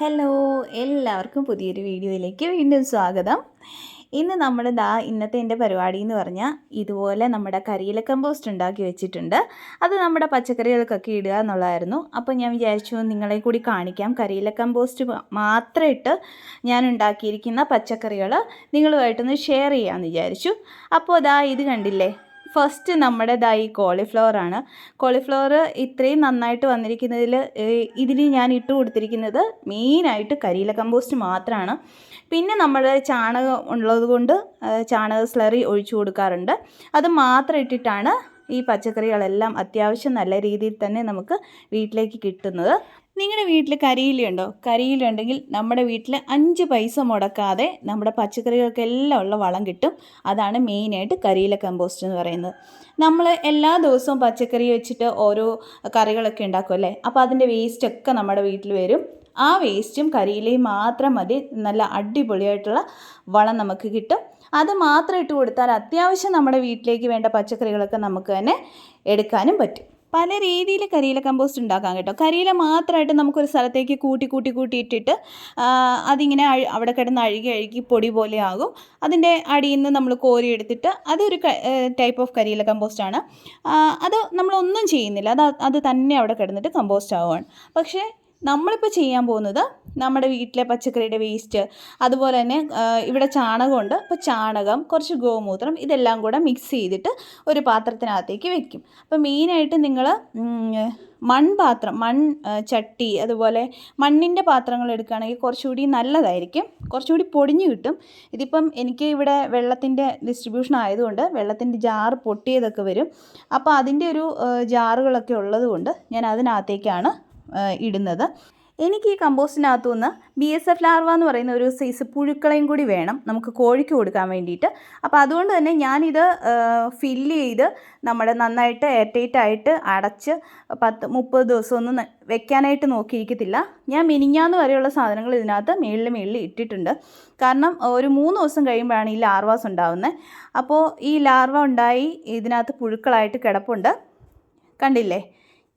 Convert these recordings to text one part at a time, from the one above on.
Hello എല്ലാവർക്കും പുതിയൊരു വീഡിയോയിലേക്ക് വീണ്ടും സ്വാഗതം. ഇന്ന് നമ്മുടെ ദാ ഇന്നത്തെ എന്റെ പരിപാടി എന്ന് പറഞ്ഞാൽ ഇതുപോലെ നമ്മുടെ കരിയില കമ്പോസ്റ്റ് ഉണ്ടാക്കി വെച്ചിട്ടുണ്ട്. അത് നമ്മുടെ പച്ചക്കറികൾക്കൊക്കെ ഇടുക എന്നുള്ളതായിരുന്നു. അപ്പോൾ ഞാൻ വിചാരിച്ചു നിങ്ങളെ കൂടി കാണിക്കാം. കരിയില കമ്പോസ്റ്റ് മാത്രം ഇട്ട് ഞാൻ ഉണ്ടാക്കിയിരിക്കുന്ന പച്ചക്കറികൾ നിങ്ങളുമായിട്ടൊന്ന് ഷെയർ ചെയ്യാമെന്ന് വിചാരിച്ചു. അപ്പോൾ ദാ ഇത് കണ്ടില്ലേ? ഫസ്റ്റ് നമ്മുടെ ദാ ഈ കോളിഫ്ലവർ ആണ്. കോളിഫ്ലവർ ഇത്രയും നന്നായിട്ട് വന്നിരിക്കുന്നതിൽ ഇതിന് ഞാൻ ഇട്ട് കൊടുത്തിരിക്കുന്നത് മെയിനായിട്ട് കരിയില കമ്പോസ്റ്റ് മാത്രമാണ് പിന്നെ നമ്മൾ ചാണകം ഉള്ളത് കൊണ്ട് ചാണക സ്ലറി ഒഴിച്ചു കൊടുക്കാറുണ്ട്. അത് മാത്രം ഇട്ടിട്ടാണ് ഈ പച്ചക്കറികളെല്ലാം അത്യാവശ്യം നല്ല രീതിയിൽ തന്നെ നമുക്ക് വീട്ടിലേക്ക് കിട്ടുന്നത്. നിങ്ങളുടെ വീട്ടിൽ കരിയിലുണ്ടോ കരിയിലുണ്ടെങ്കിൽ നമ്മുടെ വീട്ടിൽ അഞ്ച് പൈസ മുടക്കാതെ നമ്മുടെ പച്ചക്കറികൾക്കെല്ലാം ഉള്ള വളം കിട്ടും. അതാണ് മെയിനായിട്ട് കരിയില കമ്പോസ്റ്റ് എന്ന് പറയുന്നത്. നമ്മൾ എല്ലാ ദിവസവും പച്ചക്കറി വെച്ചിട്ട് ഓരോ കറികളൊക്കെ ഉണ്ടാക്കും അല്ലേ? അപ്പോൾ അതിന്റെ വേസ്റ്റൊക്കെ നമ്മുടെ വീട്ടിൽ വരും. ആ വേസ്റ്റും കരിയിലയും മാത്രം മതി. നല്ല അടിപൊളിയായിട്ടുള്ള വളം നമുക്ക് കിട്ടും. അത് മാത്രം ഇട്ട് കൊടുത്താൽ അത്യാവശ്യം നമ്മുടെ വീട്ടിലേക്ക് വേണ്ട പച്ചക്കറികളൊക്കെ നമുക്ക് തന്നെ എടുക്കാനും പറ്റും. പല രീതിയിൽ കരിയില കമ്പോസ്റ്റ് ഉണ്ടാക്കാം കേട്ടോ. കരിയില മാത്രമായിട്ട് നമുക്കൊരു സ്ഥലത്തേക്ക് കൂട്ടി കൂട്ടി കൂട്ടിയിട്ടിട്ട് അതിങ്ങനെ അവിടെ കിടന്ന് അഴുകി അഴുകി പൊടി പോലെ ആകും. അതിന്റെ അടിയിൽ നിന്ന് നമ്മൾ കോരിയെടുത്തിട്ട് അതൊരു ടൈപ്പ് ഓഫ് കരിയില കമ്പോസ്റ്റാണ് അത് നമ്മളൊന്നും ചെയ്യുന്നില്ല. അത് അത് തന്നെ അവിടെ കിടന്നിട്ട് കമ്പോസ്റ്റ് ആവുകയാണ് പക്ഷേ നമ്മളിപ്പോൾ ചെയ്യാൻ പോകുന്നത് നമ്മുടെ വീട്ടിലെ പച്ചക്കറിയുടെ വേസ്റ്റ് അതുപോലെ തന്നെ ഇവിടെ ചാണകമുണ്ട്. അപ്പോൾ ചാണകം കുറച്ച് ഗോമൂത്രം ഇതെല്ലാം കൂടെ മിക്സ് ചെയ്തിട്ട് ഒരു പാത്രത്തിനകത്തേക്ക് വെക്കും. അപ്പോൾ മെയിനായിട്ട് നിങ്ങൾ മൺപാത്രം മൺ ചട്ടി അതുപോലെ മണ്ണിന്റെ പാത്രങ്ങൾ എടുക്കുകയാണെങ്കിൽ കുറച്ചുകൂടി നല്ലതായിരിക്കും. കുറച്ചുകൂടി പൊടിഞ്ഞു കിട്ടും. ഇതിപ്പം എനിക്ക് ഇവിടെ വെള്ളത്തിന്റെ ഡിസ്ട്രിബ്യൂഷൻ ആയതുകൊണ്ട് വെള്ളത്തിന്റെ ജാർ പൊട്ടിയതൊക്കെ വരും. അപ്പോൾ അതിന്റെ ഒരു ജാറുകളൊക്കെ ഉള്ളതുകൊണ്ട് ഞാൻ അതിനകത്തേക്കാണ് ഇടുന്നത്. എനിക്ക് ഈ കമ്പോസ്റ്റിനകത്തു നിന്ന് ബി എസ് എഫ് ലാർവ എന്ന് പറയുന്ന ഒരു സൈസ് പുഴുക്കളെയും കൂടി വേണം നമുക്ക് കോഴിക്ക് കൊടുക്കാൻ വേണ്ടിയിട്ട്. അപ്പോൾ അതുകൊണ്ട് തന്നെ ഞാനിത് ഫില്ല് ചെയ്ത് നമ്മുടെ നന്നായിട്ട് എയർടൈറ്റ് ആയിട്ട് അടച്ച് പത്ത് മുപ്പത് ദിവസമൊന്നും വെക്കാനായിട്ട് നോക്കിയിരിക്കത്തില്ല. ഞാൻ മിനിഞ്ഞാന്ന് വരെയുള്ള സാധനങ്ങൾ ഇതിനകത്ത് മേളിൽ മേളിൽ ഇട്ടിട്ടുണ്ട്. കാരണം ഒരു മൂന്ന് ദിവസം കഴിയുമ്പോഴാണ് ഈ ലാർവാസ് ഉണ്ടാകുന്നത് അപ്പോൾ ഈ ലാർവ ഉണ്ടായി ഇതിനകത്ത് പുഴുക്കളായിട്ട് കിടപ്പുണ്ട്. കണ്ടില്ലേ?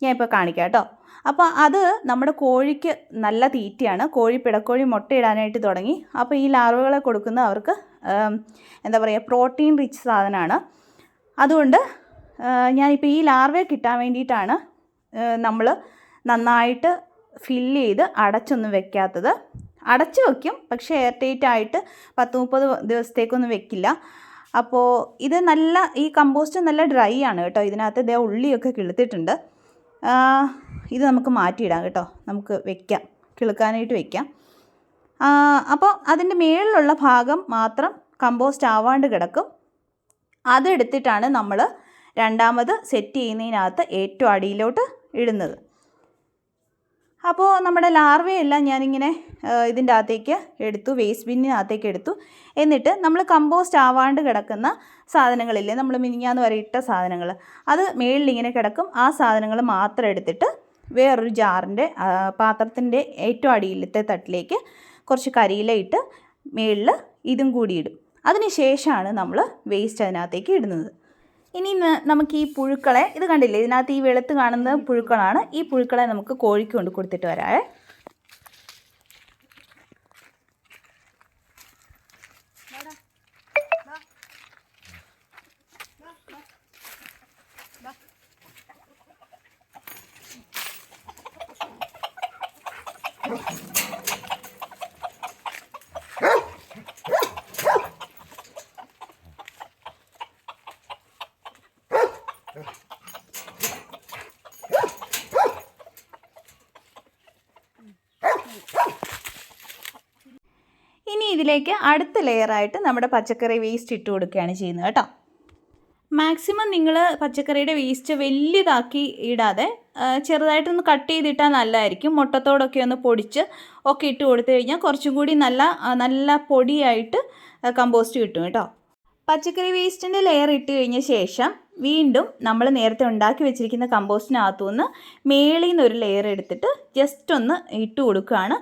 ഞാൻ ഇപ്പോൾ കാണിക്കാം കേട്ടോ. അപ്പോൾ അത് നമ്മുടെ കോഴിക്ക് നല്ല തീറ്റയാണ്. കോഴി പിടക്കോഴി മുട്ടയിടാനായിട്ട് തുടങ്ങി. അപ്പോൾ ഈ ലാർവകളെ കൊടുക്കുന്ന അവർക്ക് എന്താ പറയുക പ്രോട്ടീൻ റിച്ച് സാധനമാണ്. അതുകൊണ്ട് ഞാനിപ്പോൾ ഈ ലാർവയെ കിട്ടാൻ വേണ്ടിയിട്ടാണ് നമ്മൾ നന്നായിട്ട് ഫില്ല് ചെയ്ത് അടച്ചൊന്നും വെക്കാത്തത്. അടച്ചു വെക്കും പക്ഷേ എയർ ടൈറ്റ് ആയിട്ട് പത്ത് മുപ്പത് ദിവസത്തേക്കൊന്നും വെക്കില്ല. അപ്പോൾ ഇത് നല്ല ഈ കമ്പോസ്റ്റ് നല്ല ഡ്രൈ ആണ് കേട്ടോ. ഇതിനകത്ത് ഇതേ ഉള്ളിയൊക്കെ കിളുത്തിട്ടുണ്ട് ഇത് നമുക്ക് മാറ്റിയിടാം കേട്ടോ. നമുക്ക് വെക്കാം. കിളുക്കാനായിട്ട് വെക്കാം. അപ്പോൾ അതിന്റെ മേളിലുള്ള ഭാഗം മാത്രം കമ്പോസ്റ്റ് ആവാണ്ട് കിടക്കും. അതെടുത്തിട്ടാണ് നമ്മൾ രണ്ടാമത് സെറ്റ് ചെയ്യുന്നതിനകത്ത് ഏറ്റവും അടിയിലോട്ട് ഇടുന്നത്. അപ്പോൾ നമ്മുടെ ലാർവയെല്ലാം ഞാനിങ്ങനെ ഇതിന്റെ അകത്തേക്ക് എടുത്തു വേസ്റ്റ് ബിന്നിനകത്തേക്ക് എടുത്തു. എന്നിട്ട് നമ്മൾ കമ്പോസ്റ്റ് ആവാണ്ട് കിടക്കുന്ന സാധനങ്ങളില്ലേ നമ്മൾ മിനിഞ്ഞാന്ന് വരെ ഇട്ട സാധനങ്ങൾ. അത് മേളിലിങ്ങനെ കിടക്കും. ആ സാധനങ്ങൾ മാത്രം എടുത്തിട്ട് വേറൊരു ജാറിന്റെ പാത്രത്തിന്റെ ഏറ്റവും അടിയിലത്തെ തട്ടിലേക്ക് കുറച്ച് കരിയില ഇട്ട് മേളിൽ ഇതും കൂടി ഇടും. അതിന് ശേഷമാണ് നമ്മൾ വേസ്റ്റ് അതിനകത്തേക്ക് ഇടുന്നത്. ഇനി നമുക്ക് ഈ പുഴുക്കളെ ഇത് കണ്ടില്ലേ? ഇതിനകത്ത് ഈ വെളുത്ത് കാണുന്ന പുഴുക്കളാണ്. ഈ പുഴുക്കളെ നമുക്ക് കോഴിക്ക് കൊണ്ട് കൊടുത്തിട്ട് വരാവേ. ഇനി ഇതിലേക്ക് അടുത്ത ലെയറായിട്ട് നമ്മുടെ പച്ചക്കറി വേസ്റ്റ് ഇട്ട് കൊടുക്കുകയാണ് ചെയ്യുന്നത് കേട്ടോ. മാക്സിമം നിങ്ങൾ പച്ചക്കറിയുടെ വേസ്റ്റ് വലിയതാക്കി ഇടാതെ ചെറുതായിട്ടൊന്ന് കട്ട് ചെയ്തിട്ടാൽ നല്ലതായിരിക്കും. മുട്ടത്തോടൊക്കെ ഒന്ന് പൊടിച്ച് ഒക്കെ ഇട്ട് കൊടുത്തു കഴിഞ്ഞാൽ കുറച്ചും കൂടി നല്ല നല്ല പൊടിയായിട്ട് കമ്പോസ്റ്റ് കിട്ടും കേട്ടോ. പച്ചക്കറി വേസ്റ്റിന്റെ ലെയർ ഇട്ട് കഴിഞ്ഞ ശേഷം വീണ്ടും നമ്മൾ നേരത്തെ ഉണ്ടാക്കി വെച്ചിരിക്കുന്ന കമ്പോസ്റ്റിനകത്തു നിന്ന് മേളിൽ നിന്ന് ഒരു ലെയർ എടുത്തിട്ട് ജസ്റ്റ് ഒന്ന് ഇട്ട് കൊടുക്കുകയാണ്.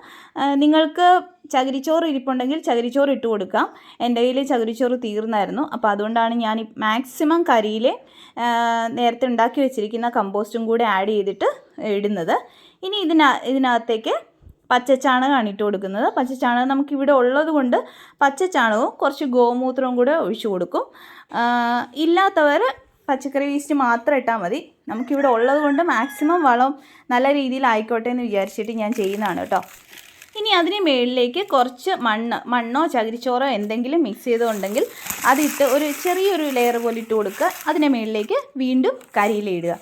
നിങ്ങൾക്ക് ചകിരിച്ചോറ് ഇരിപ്പുണ്ടെങ്കിൽ ചകിരിച്ചോറ് ഇട്ട് കൊടുക്കാം. എന്റെ കയ്യിൽ ചകിരിച്ചോറ് തീർന്നായിരുന്നു. അപ്പോൾ അതുകൊണ്ടാണ് ഞാൻ മാക്സിമം കരിയിലെ നേരത്തെ ഉണ്ടാക്കി വെച്ചിരിക്കുന്ന കമ്പോസ്റ്റും കൂടെ ആഡ് ചെയ്തിട്ട് ഇടുന്നത്. ഇനി ഇതിന ഇതിനകത്തേക്ക് പച്ചച്ചാണകമാണ് ഇട്ട് കൊടുക്കുന്നത്. പച്ചച്ചാണകം നമുക്കിവിടെ ഉള്ളത് കൊണ്ട് പച്ചച്ചാണകവും കുറച്ച് ഗോമൂത്രവും കൂടെ ഒഴിച്ചു കൊടുക്കും. ഇല്ലാത്തവർ പച്ചക്കറി വേസ്റ്റ് മാത്രം ഇട്ടാൽ മതി. നമുക്കിവിടെ ഉള്ളത് കൊണ്ട് മാക്സിമം വളം നല്ല രീതിയിൽ ആയിക്കോട്ടെ എന്ന് വിചാരിച്ചിട്ട് ഞാൻ ചെയ്യുന്നതാണ് കേട്ടോ. ഇനി അതിന് മുകളിലേക്ക് കുറച്ച് മണ്ണ് മണ്ണോ ചകിരിച്ചോറോ എന്തെങ്കിലും മിക്സ് ചെയ്തുകൊണ്ടെങ്കിൽ അതിട്ട് ഒരു ചെറിയൊരു ലെയർ പോലെ ഇട്ട് കൊടുക്കുക. അതിന് മുകളിലേക്ക് വീണ്ടും കരിയില ഇടുക.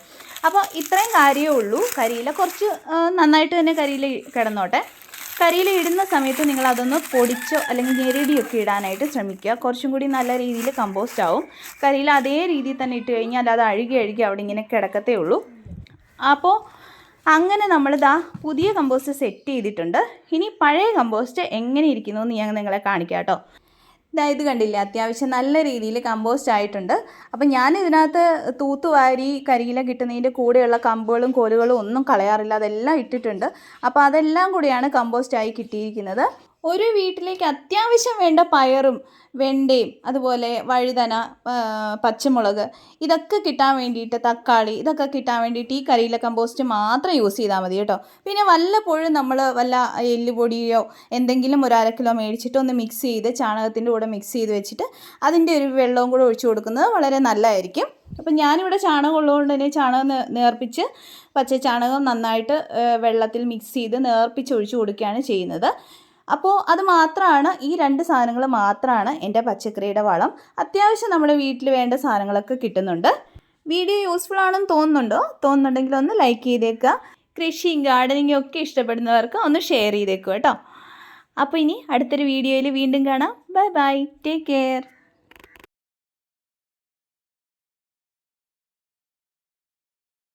അപ്പോൾ ഇത്രയും കാര്യമേ ഉള്ളൂ. കരിയില കുറച്ച് നന്നായിട്ട് തന്നെ കരിയില കിടന്നോട്ടെ. കരിയില ഇടുന്ന സമയത്ത് നിങ്ങൾ അതൊന്ന് പൊടിച്ചോ അല്ലെങ്കിൽ ഞെരടിയൊക്കെ ഇടാനായിട്ട് ശ്രമിക്കുക. കുറച്ചും കൂടി നല്ല രീതിയിൽ കമ്പോസ്റ്റ് ആവും. കരിയില അതേ രീതിയിൽ തന്നെ ഇട്ട് കഴിഞ്ഞാൽ അത് അഴുകി അഴുകി അവിടെ ഇങ്ങനെ കിടക്കത്തേ ഉള്ളൂ. അപ്പോൾ അങ്ങനെ നമ്മൾ ദാ പുതിയ കമ്പോസ്റ്റ് സെറ്റ് ചെയ്തിട്ടുണ്ട്. ഇനി പഴയ കമ്പോസ്റ്റ് എങ്ങനെ ഇരിക്കുന്നു എന്ന് ഞാൻ നിങ്ങളെ കാണിക്കാം കേട്ടോ. ഇതാ ഇത് കണ്ടില്ലേ? അത്യാവശ്യം നല്ല രീതിയിൽ കമ്പോസ്റ്റ് ആയിട്ടുണ്ട്. അപ്പം ഞാൻ ഇതിനകത്ത് തൂത്തുവാരി കരിയില കിട്ടുന്നതിന്റെ കൂടെയുള്ള കമ്പുകളും കോലുകളും ഒന്നും കളയാറില്ല. അതെല്ലാം ഇട്ടിട്ടുണ്ട്. അപ്പോൾ അതെല്ലാം കൂടിയാണ് കമ്പോസ്റ്റായി കിട്ടിയിരിക്കുന്നത്. ഒരു വീട്ടിലേക്ക് അത്യാവശ്യം വേണ്ട പയറും വെണ്ടയും അതുപോലെ വഴുതന പച്ചമുളക് ഇതൊക്കെ കിട്ടാൻ വേണ്ടിയിട്ട് തക്കാളി ഇതൊക്കെ കിട്ടാൻ വേണ്ടിയിട്ട് ഈ കരിയില കമ്പോസ്റ്റ് മാത്രം യൂസ് ചെയ്താൽ മതി കേട്ടോ. പിന്നെ വല്ലപ്പോഴും നമ്മൾ വല്ല എല്ലുപൊടിയോ എന്തെങ്കിലും ഒരു അര കിലോ മേടിച്ചിട്ട് ഒന്ന് മിക്സ് ചെയ്ത് ചാണകത്തിന്റെ കൂടെ മിക്സ് ചെയ്ത് വെച്ചിട്ട് അതിന്റെ ഒരു വെള്ളവും കൂടെ ഒഴിച്ചു കൊടുക്കുന്നത് വളരെ നല്ലതായിരിക്കും. അപ്പം ഞാനിവിടെ ചാണകം ഉള്ളതുകൊണ്ട് തന്നെ ചാണകം നേർപ്പിച്ച് പച്ച ചാണകം നന്നായിട്ട് വെള്ളത്തിൽ മിക്സ് ചെയ്ത് നേർപ്പിച്ച് ഒഴിച്ചു കൊടുക്കുകയാണ് ചെയ്യുന്നത്. അപ്പോൾ അത് മാത്രമാണ് ഈ രണ്ട് സാധനങ്ങൾ മാത്രമാണ് എന്റെ പച്ചക്കറിയുടെ വളം. അത്യാവശ്യം നമ്മുടെ വീട്ടിൽ വേണ്ട സാധനങ്ങളൊക്കെ കിട്ടുന്നുണ്ട്. വീഡിയോ യൂസ്ഫുൾ ആണെന്ന് തോന്നുന്നുണ്ടോ? തോന്നുന്നുണ്ടെങ്കിൽ ഒന്ന് ലൈക്ക് ചെയ്തേക്കുക. കൃഷിയും ഗാർഡനിങ്ങും ഒക്കെ ഇഷ്ടപ്പെടുന്നവർക്ക് ഒന്ന് ഷെയർ ചെയ്തേക്കുക കേട്ടോ. അപ്പോൾ ഇനി അടുത്തൊരു വീഡിയോയിൽ വീണ്ടും കാണാം. Bye bye. Take care.